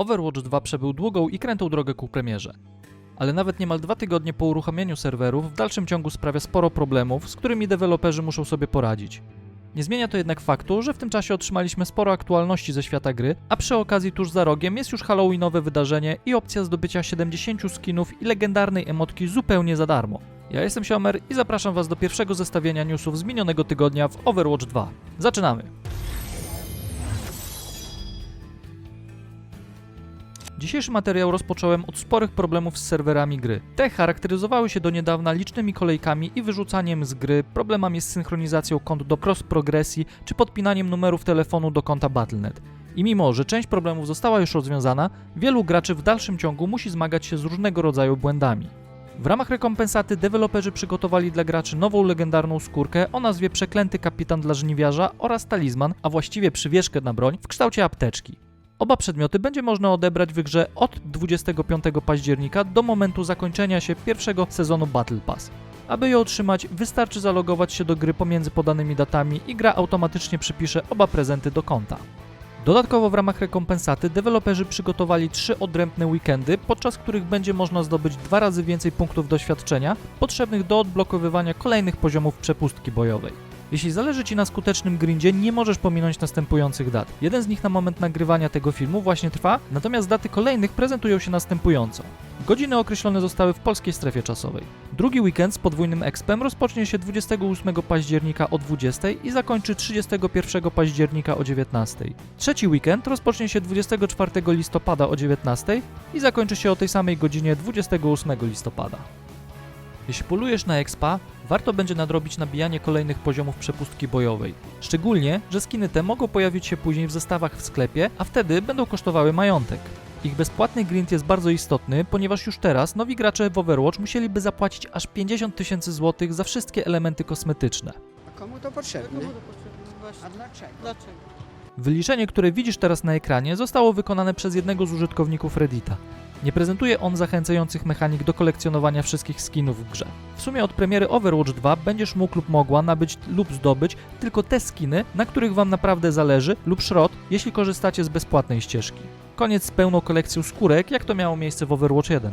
Overwatch 2 przebył długą i krętą drogę ku premierze. Ale nawet niemal dwa tygodnie po uruchomieniu serwerów w dalszym ciągu sprawia sporo problemów, z którymi deweloperzy muszą sobie poradzić. Nie zmienia to jednak faktu, że w tym czasie otrzymaliśmy sporo aktualności ze świata gry, a przy okazji tuż za rogiem jest już halloweenowe wydarzenie i opcja zdobycia 70 skinów i legendarnej emotki zupełnie za darmo. Ja jestem Siomer i zapraszam Was do pierwszego zestawienia newsów z minionego tygodnia w Overwatch 2. Zaczynamy! Dzisiejszy materiał rozpocząłem od sporych problemów z serwerami gry. Te charakteryzowały się do niedawna licznymi kolejkami i wyrzucaniem z gry, problemami z synchronizacją kont do cross-progresji czy podpinaniem numerów telefonu do konta Battle.net. I mimo, że część problemów została już rozwiązana, wielu graczy w dalszym ciągu musi zmagać się z różnego rodzaju błędami. W ramach rekompensaty deweloperzy przygotowali dla graczy nową legendarną skórkę o nazwie Przeklęty Kapitan dla Żniwiarza oraz talizman, a właściwie przywieszkę na broń w kształcie apteczki. Oba przedmioty będzie można odebrać w grze od 25 października do momentu zakończenia się pierwszego sezonu Battle Pass. Aby je otrzymać, wystarczy zalogować się do gry pomiędzy podanymi datami i gra automatycznie przypisze oba prezenty do konta. Dodatkowo w ramach rekompensaty deweloperzy przygotowali trzy odrębne weekendy, podczas których będzie można zdobyć dwa razy więcej punktów doświadczenia potrzebnych do odblokowywania kolejnych poziomów przepustki bojowej. Jeśli zależy Ci na skutecznym grindzie, nie możesz pominąć następujących dat. Jeden z nich na moment nagrywania tego filmu właśnie trwa, natomiast daty kolejnych prezentują się następująco. Godziny określone zostały w polskiej strefie czasowej. Drugi weekend z podwójnym expem rozpocznie się 28 października o 20 i zakończy 31 października o 19. Trzeci weekend rozpocznie się 24 listopada o 19 i zakończy się o tej samej godzinie 28 listopada. Jeśli polujesz na expa, warto będzie nadrobić nabijanie kolejnych poziomów przepustki bojowej. Szczególnie, że skiny te mogą pojawić się później w zestawach w sklepie, a wtedy będą kosztowały majątek. Ich bezpłatny grind jest bardzo istotny, ponieważ już teraz nowi gracze w Overwatch musieliby zapłacić aż 50 tysięcy złotych za wszystkie elementy kosmetyczne. A komu to potrzebne? Komu to potrzebne? Właśnie. A dlaczego? Dlaczego? Wyliczenie, które widzisz teraz na ekranie, zostało wykonane przez jednego z użytkowników Reddita. Nie prezentuje on zachęcających mechanik do kolekcjonowania wszystkich skinów w grze. W sumie od premiery Overwatch 2 będziesz mógł lub mogła nabyć lub zdobyć tylko te skiny, na których Wam naprawdę zależy, lub szrot, jeśli korzystacie z bezpłatnej ścieżki. Koniec z pełną kolekcją skórek, jak to miało miejsce w Overwatch 1.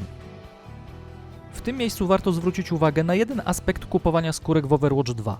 W tym miejscu warto zwrócić uwagę na jeden aspekt kupowania skórek w Overwatch 2.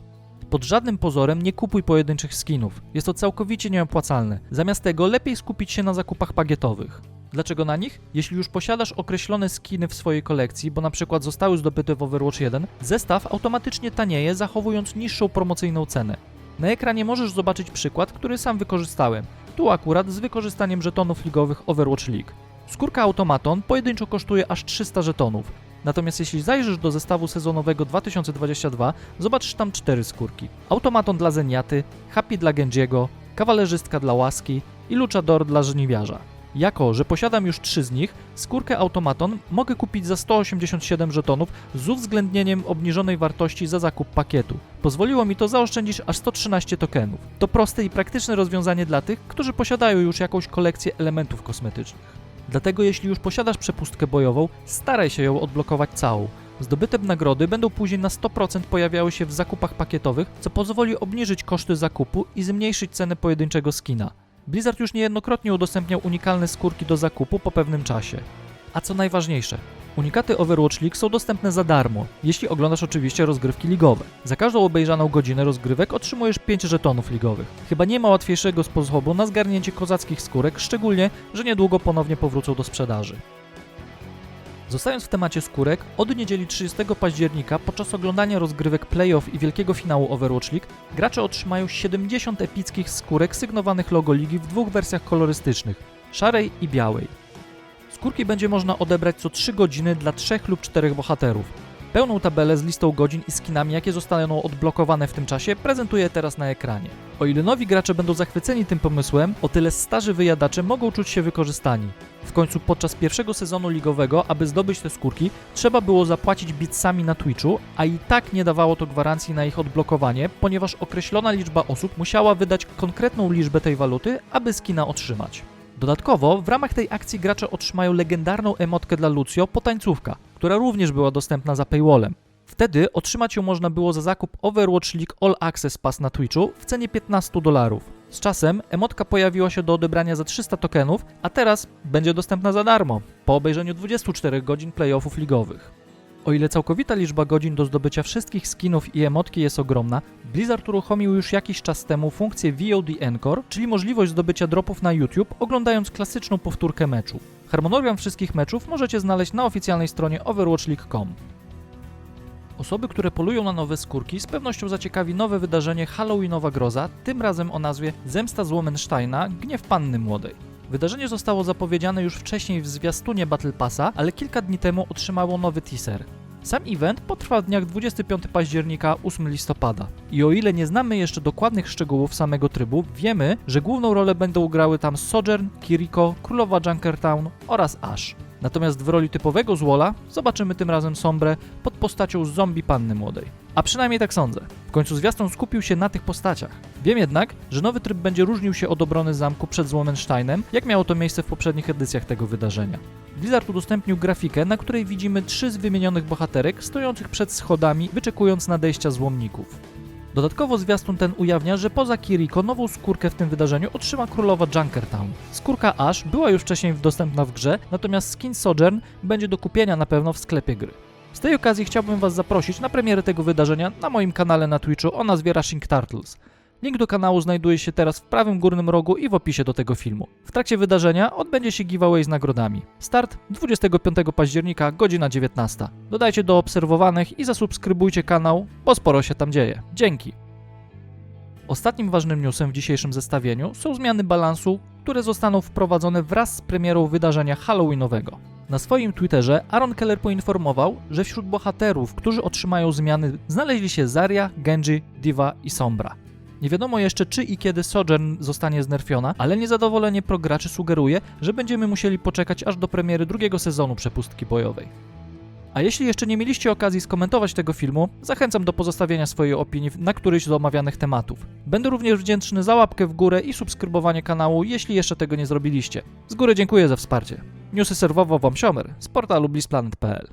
Pod żadnym pozorem nie kupuj pojedynczych skinów. Jest to całkowicie nieopłacalne. Zamiast tego lepiej skupić się na zakupach pakietowych. Dlaczego na nich? Jeśli już posiadasz określone skiny w swojej kolekcji, bo na przykład zostały zdobyte w Overwatch 1, zestaw automatycznie tanieje, zachowując niższą promocyjną cenę. Na ekranie możesz zobaczyć przykład, który sam wykorzystałem. Tu akurat z wykorzystaniem żetonów ligowych Overwatch League. Skórka Automaton pojedynczo kosztuje aż 300 żetonów. Natomiast jeśli zajrzysz do zestawu sezonowego 2022, zobaczysz tam cztery skórki. Automaton dla Zeniaty, Happy dla Genjiego, Kawalerzystka dla Łaski i Luchador dla Żniwiarza. Jako, że posiadam już trzy z nich, skórkę Automaton mogę kupić za 187 żetonów z uwzględnieniem obniżonej wartości za zakup pakietu. Pozwoliło mi to zaoszczędzić aż 113 tokenów. To proste i praktyczne rozwiązanie dla tych, którzy posiadają już jakąś kolekcję elementów kosmetycznych. Dlatego jeśli już posiadasz przepustkę bojową, staraj się ją odblokować całą. Zdobyte nagrody będą później na 100% pojawiały się w zakupach pakietowych, co pozwoli obniżyć koszty zakupu i zmniejszyć cenę pojedynczego skina. Blizzard już niejednokrotnie udostępniał unikalne skórki do zakupu po pewnym czasie. A co najważniejsze, unikaty Overwatch League są dostępne za darmo, jeśli oglądasz oczywiście rozgrywki ligowe. Za każdą obejrzaną godzinę rozgrywek otrzymujesz 5 żetonów ligowych. Chyba nie ma łatwiejszego sposobu na zgarnięcie kozackich skórek, szczególnie, że niedługo ponownie powrócą do sprzedaży. Zostając w temacie skórek, od niedzieli 30 października podczas oglądania rozgrywek playoff i wielkiego finału Overwatch League gracze otrzymają 70 epickich skórek sygnowanych logo ligi w dwóch wersjach kolorystycznych szarej i białej. Skórki będzie można odebrać co 3 godziny dla 3 lub 4 bohaterów. Pełną tabelę z listą godzin i skinami, jakie zostaną odblokowane w tym czasie, prezentuję teraz na ekranie. O ile nowi gracze będą zachwyceni tym pomysłem, o tyle starzy wyjadacze mogą czuć się wykorzystani. W końcu podczas pierwszego sezonu ligowego, aby zdobyć te skórki, trzeba było zapłacić bitsami na Twitchu, a i tak nie dawało to gwarancji na ich odblokowanie, ponieważ określona liczba osób musiała wydać konkretną liczbę tej waluty, aby skina otrzymać. Dodatkowo, w ramach tej akcji gracze otrzymają legendarną emotkę dla Lucio Potańcówka, która również była dostępna za paywallem. Wtedy otrzymać ją można było za zakup Overwatch League All Access Pass na Twitchu w cenie 15 dolarów. Z czasem emotka pojawiła się do odebrania za 300 tokenów, a teraz będzie dostępna za darmo, po obejrzeniu 24 godzin playoffów ligowych. O ile całkowita liczba godzin do zdobycia wszystkich skinów i emotki jest ogromna, Blizzard uruchomił już jakiś czas temu funkcję VOD Encore, czyli możliwość zdobycia dropów na YouTube, oglądając klasyczną powtórkę meczu. Harmonogram wszystkich meczów możecie znaleźć na oficjalnej stronie overwatchleague.com. Osoby, które polują na nowe skórki, z pewnością zaciekawi nowe wydarzenie Halloweenowa Groza, tym razem o nazwie Zemsta Złomensteina – Gniew Panny Młodej. Wydarzenie zostało zapowiedziane już wcześniej w zwiastunie Battle Passa, ale kilka dni temu otrzymało nowy teaser. Sam event potrwa w dniach 25 października 8 listopada. I o ile nie znamy jeszcze dokładnych szczegółów samego trybu, wiemy, że główną rolę będą grały tam Sojourn, Kiriko, Królowa Junkertown oraz Ash. Natomiast w roli typowego złola zobaczymy tym razem Sombrę pod postacią zombie panny młodej. A przynajmniej tak sądzę. W końcu zwiastun skupił się na tych postaciach. Wiem jednak, że nowy tryb będzie różnił się od obrony zamku przed Złomensteinem, jak miało to miejsce w poprzednich edycjach tego wydarzenia. Blizzard udostępnił grafikę, na której widzimy trzy z wymienionych bohaterek stojących przed schodami, wyczekując nadejścia złomników. Dodatkowo zwiastun ten ujawnia, że poza Kiriko nową skórkę w tym wydarzeniu otrzyma królowa Junkertown. Skórka Ash była już wcześniej dostępna w grze, natomiast skin Sojourn będzie do kupienia na pewno w sklepie gry. Z tej okazji chciałbym Was zaprosić na premierę tego wydarzenia na moim kanale na Twitchu o nazwie Rushing Turtles. Link do kanału znajduje się teraz w prawym górnym rogu i w opisie do tego filmu. W trakcie wydarzenia odbędzie się giveaway z nagrodami. Start 25 października, godzina 19. Dodajcie do obserwowanych i zasubskrybujcie kanał, bo sporo się tam dzieje. Dzięki! Ostatnim ważnym newsem w dzisiejszym zestawieniu są zmiany balansu, które zostaną wprowadzone wraz z premierą wydarzenia Halloweenowego. Na swoim Twitterze Aaron Keller poinformował, że wśród bohaterów, którzy otrzymają zmiany, znaleźli się Zarya, Genji, Diva i Sombra. Nie wiadomo jeszcze czy i kiedy Sojourn zostanie znerfiona, ale niezadowolenie prograczy sugeruje, że będziemy musieli poczekać aż do premiery drugiego sezonu przepustki bojowej. A jeśli jeszcze nie mieliście okazji skomentować tego filmu, zachęcam do pozostawienia swojej opinii na któryś z omawianych tematów. Będę również wdzięczny za łapkę w górę i subskrybowanie kanału, jeśli jeszcze tego nie zrobiliście. Z góry dziękuję za wsparcie. Newsy serwował Wam Siomer z portalu blissplanet.pl